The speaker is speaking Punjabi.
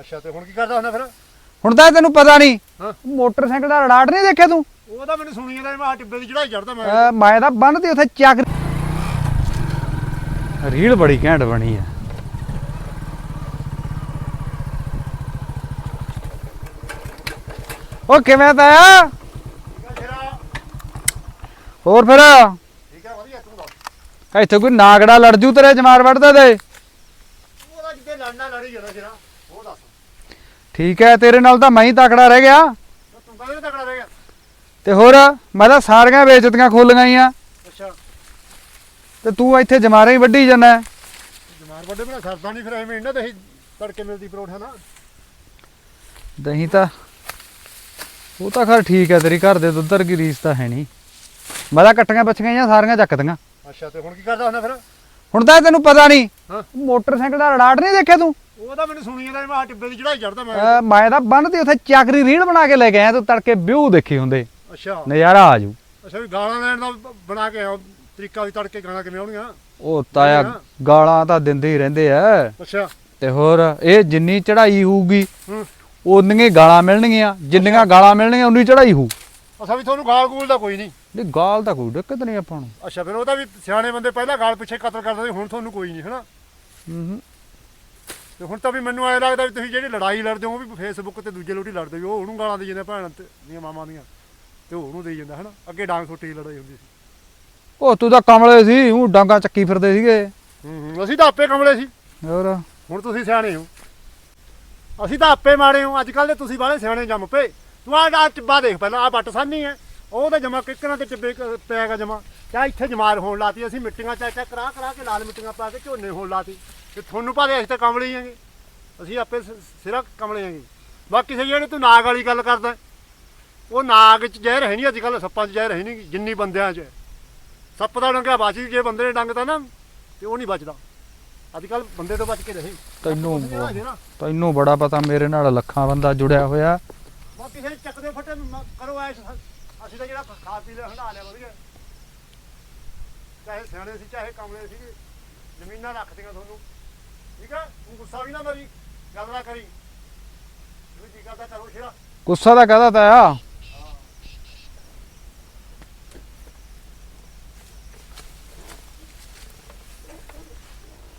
ਅੱਛਾ ਤੇ ਹੁਣ ਕੀ ਕਰਦਾ ਹੁੰਦਾ ਫਿਰ? ਹੁਣ ਤਾਂ ਇਹ ਤੈਨੂੰ ਪਤਾ ਨਹੀਂ। ਹਾਂ। ਮੋਟਰਸਾਈਕਲ ਦਾ ਰੜਾਟ ਨਹੀਂ ਦੇਖਿਆ ਤੂੰ? ਉਹ ਤਾਂ ਮੈਨੂੰ ਸੁਣੀ ਜਾਂਦਾ ਮੈਂ ਆ ਟਿੱਬੇ ਦੀ ਚੜਾਈ ਚੜਦਾ ਮੈਂ। ਅਹ ਮੈਂ ਤਾਂ ਬੰਨਦੀ ਉੱਥੇ ਚੱਕ ਰੀਲ ਬੜੀ ਘੈਂਟ ਬਣੀ ਆ। ਉਹ ਕਿਵੇਂ ਤਾਇਆ? ਹੋਰ ਫਿਰ? ਠੀਕ ਹੈ ਵਧੀਆ ਤੂੰ ਦੱਸ। ਇੱਥੇ ਕੋਈ ਨਾਗੜਾ ਲੜ ਜੂ ਤੇਰੇ ਜਮਾਰ ਵੜਦਾ ਤੇ। ਉਹਦਾ ਜਿੱਤੇ ਲੜਨਾ ਲੜੀ ਜਾਂਦਾ ਦੱਸ ਠੀਕ ਹੈ ਤੇਰੇ ਨਾਲ ਤਾਂ ਮੈਂ ਹੀ ਤਕੜਾ ਰਹਿ ਗਿਆ। ਤੂੰ ਕਦੇ ਤਕੜਾ ਰਹਿ ਗਿਆ ਤੇ ਹੋਰ ਮੈਂ ਤਾਂ ਸਾਰੀਆਂ ਵੇਚਤੀਆਂ ਖੁੱਲ ਗਈਆਂ ਅੱਛਾ। ਤੇ ਤੂੰ ਇੱਥੇ ਜਮਾਰੇ ਹੀ ਵੱਢੀ ਜਾਂਦਾ ਜਮਾਰ ਵੱਡੇ ਬਣਾ ਸਰਦਾ ਨਹੀਂ ਫਿਰ ਐਵੇਂ ਇਹਨਾਂ ਦੇ ਤੜਕੇ ਮਿਲਦੀ ਪਰੌਠਾ ਨਾ ਦਹੀਂ ਤਾਂ ਉਹ ਤਾਂ ਖਰ ਠੀਕ ਹੈ ਤੇਰੀ ਘਰ ਦੇ ਦੁੱਧ ਵਰਗੀ ਰੀਸ ਤਾਂ ਹੈ ਨਹੀਂ। ਮੈਂ ਤਾਂ ਕੱਟੀਆਂ ਬੱਚੀਆਂ ਜਾਂ ਸਾਰੀਆਂ ਚੱਕਦੀਆਂ ਅੱਛਾ ਤੇ ਹੁਣ ਕੀ ਕਰਦਾ ਹੁੰਦਾ ਫਿਰ? ਹੁਣ ਤਾਂ ਤੈਨੂੰ ਪਤਾ ਨਹੀਂ। ਮੋਟਰਸਾਈਕਲ ਦਾ ਰੜਾਟ ਨਹੀਂ ਦੇਖਿਆ ਤੂੰ? ਉਹ ਤਾਂ ਮੈਨੂੰ ਸੁਣੀ ਜਾਂਦਾ ਮੈਂ ਆ ਟਿੱਬੇ ਦੀ ਚੜਾਈ ਚੜਦਾ ਮੈਂ। ਅਹ ਮੈਂ ਤਾਂ ਬੰਨਦੀ ਉੱਥੇ ਚੱਕਰੀ ਰੀਲ ਬਣਾ ਕੇ ਲੈ ਕੇ ਆਇਆ ਤੂੰ ਤੜਕੇ ਵਿਊ ਦੇਖੀ ਹੁੰਦੇ। ਅੱਛਾ। ਨਜ਼ਾਰਾ ਆ ਜੂ। ਅੱਛਾ ਵੀ ਗਾਲਾਂ ਲੈਣ ਦਾ ਬਣਾ ਕੇ ਆਇਆ ਤਰੀਕਾ ਵੀ ਤੜਕੇ ਗਾਲਾਂ ਕਿਵੇਂ ਆਉਣੀਆਂ ਉਹ ਤਾਇਆ। ਗਾਲਾਂ ਤਾਂ ਦਿੰਦੇ ਹੀ ਰਹਿੰਦੇ ਆ। ਅੱਛਾ। ਤੇ ਹੋਰ ਇਹ ਜਿੰਨੀ ਚੜਾਈ ਹੋਊਗੀ ਹੂੰ। ਉਨੀਆਂ ਹੀ ਗਾਲਾਂ ਮਿਲਣਗੀਆਂ ਜਿੰਨੀਆਂ ਗਾਲਾਂ ਮਿਲਣਗੀਆਂ ਉਨੀ ਚੜਾਈ ਹੋਊ। ਅਸਾਂ ਵੀ ਤੁਹਾਨੂੰ ਗਾਲ ਗੂਲ ਦਾ ਕੋਈ ਨਹੀਂ। ਨਹੀਂ ਗਾਲ ਤਾਂ ਕੋਈ ਦਿੱਕਤ ਨਹੀਂ ਆਪਾਂ ਨੂੰ। ਅੱਛਾ ਫਿਰ ਉਹ ਤਾਂ ਵੀ ਸਿਆਣੇ ਬੰਦੇ ਪਹਿਲਾਂ ਗਾਲ ਪਿੱਛੇ ਕਤਲ ਕਰਦੇ ਸੀ ਹੁਣ ਤੁਹਾਨੂੰ ਕੋਈ ਨਹੀਂ ਹਨਾ? ਹੂੰ। ਤੇ ਹੁਣ ਤਾਂ ਵੀ ਮੈਨੂੰ ਐ ਲੱਗਦਾ ਵੀ ਤੁਸੀਂ ਜਿਹੜੀ ਲੜਾਈ ਲੜਦੇ ਹੋ ਉਹ ਵੀ ਫੇਸਬੁੱਕ ਤੇ ਦੂਜੇ ਲੋਟੀ ਲੜਦੇ ਹੋ ਉਹ ਉਹਨੂੰ ਗਾਲਾਂ ਦੇ ਜਾਂਦੇ ਭੈਣ ਤੇ- ਦੀਆਂ ਮਾਵਾਂ ਦੀਆਂ। ਤੇ ਉਹ ਉਹਨੂੰ ਦੇਈ ਜਾਂਦਾ ਹਨਾ? ਅੱਗੇ ਡਾਂਗ ਦੀ ਲੜਾਈ ਹੁੰਦੀ ਸੀ। ਉਹ ਤੂੰ ਤਾਂ ਕਮਲੇ ਸੀ ਉਹ ਡਾਂਗਾ ਚੱਕੀ ਫਿਰਦੇ ਸੀਗੇ। ਹੂੰ ਹੂੰ ਅਸੀਂ ਤਾਂ ਆਪੇ ਕਮਲੇ ਸੀ। ਹੋਰ? ਹੁਣ ਤੁਸੀਂ ਸਿਆਣੇ ਹੋ। ਅਸੀਂ ਤਾਂ ਆਪੇ ਮਾੜੇ ਹੋ ਅੱਜ ਕੱਲ ਦੇ ਤੁਸੀਂ ਬਾਹਲੇ ਸਿਆਣੇ ਜੰਮ ਪਏ। ਤੂੰ ਆਹ ਆਹ ਟਿੱਬਾ ਦੇਖ ਪਹਿਲਾਂ ਆ ਬੱਟ ਸਾਨੀ ਹੈ। ਉਹ ਤਾਂ ਜਮਾ ਕਿੱਕਰਾਂ ਤੇ ਟਿੱਬੇ ਕ- ਪਿਆਗਾ ਜਮਾ। ਚਾ ਇੱਥੇ ਜਮਾਰ ਹੋਣ ਲਾਤੀ ਅਸੀਂ ਮਿੱਟੀਆਂ ਚਾ ਚਾ ਕਰਾ ਕਰਾ ਕੇ ਲਾਲ ਮਿੱਟੀਆਂ ਪਾ ਕੇ ਝੋਨੇ ਹੋਣ ਲਾਤੀ। ਤੇ ਤੁਹਾਨੂੰ ਭਾਵੇਂ ਅਸੀਂ ਤਾਂ ਕਮਲੇ ਹੈਗੇ। ਅਸੀਂ ਆਪੇ ਸਿਰਾ ਕਮਲੇ ਹੈਗੇ। ਬਾਕੀ ਕਿਸੇ ਜਿਹੜੇ ਤੂੰ ਨਾਗ ਵਾਲੀ ਗੱਲ ਕਰਦਾ ਉਹ ਨਾਗ ਚ ਜ਼ਹਿਰ ਹੈ ਨਹੀਂ ਅੱਜ ਕੱਲ ਸੱਪਾਂ ਚ ਜ਼ਹਿਰ ਹੈ ਨਹੀਂ ਜਿੰਨੀ ਬੰਦਿਆਂ ਚ। ਸੱਪ ਦਾ ਡੰਗਾ ਬਾਜੀ ਜੇ ਬੰਦੇ ਨੇ ਡੰਗਦਾ ਨਾ ਤੇ ਉਹ ਨਹੀਂ ਬਚਦਾ। ਅੱਜ ਕੱਲ ਬੰਦੇ ਤੋਂ ਬਚ ਕੇ ਰਹੇ। ਤੈਨੂੰ ਤੈਨੂੰ ਬੜਾ ਪਤਾ ਮੇਰੇ ਨਾਲ ਲੱਖਾਂ ਬੰਦਾ ਜੁੜਿਆ ਹੋਇਆ। ਬਾਕੀ ਕਿਸੇ ਚੱਕਦੇ ਫੱਟੇ ਕਰੋ ਐਸ਼। ਅਸੀਂ ਤਾਂ ਜਿਹੜਾ ਖਾ ਪੀ ਲਿਆ ਹੰਡਾ ਲਿਆ ਵਧੀਆ। ਚਾਹੇ ਸਿਆਣੇ ਸੀ ਚਾਹੇ ਕਮਲੇ ਸੀ ਜ਼ਮੀਨਾਂ ਰੱਖਦੀਆਂ ਤੁਹਾਨੂੰ। ਠੀਕ ਆ? ਤੂੰ ਗੁੱਸਾ ਵੀ ਨਾ ਮਰੀ ਗੱਲ ਨਾ ਕਰੀ। ਵੀ ਜੀ ਕਰਦਾ ਕਰੋ ਸ਼ੇਰਾ। ਗੁੱਸਾ ਤਾਂ ਕਹਦਾ ਤਾਇਆ?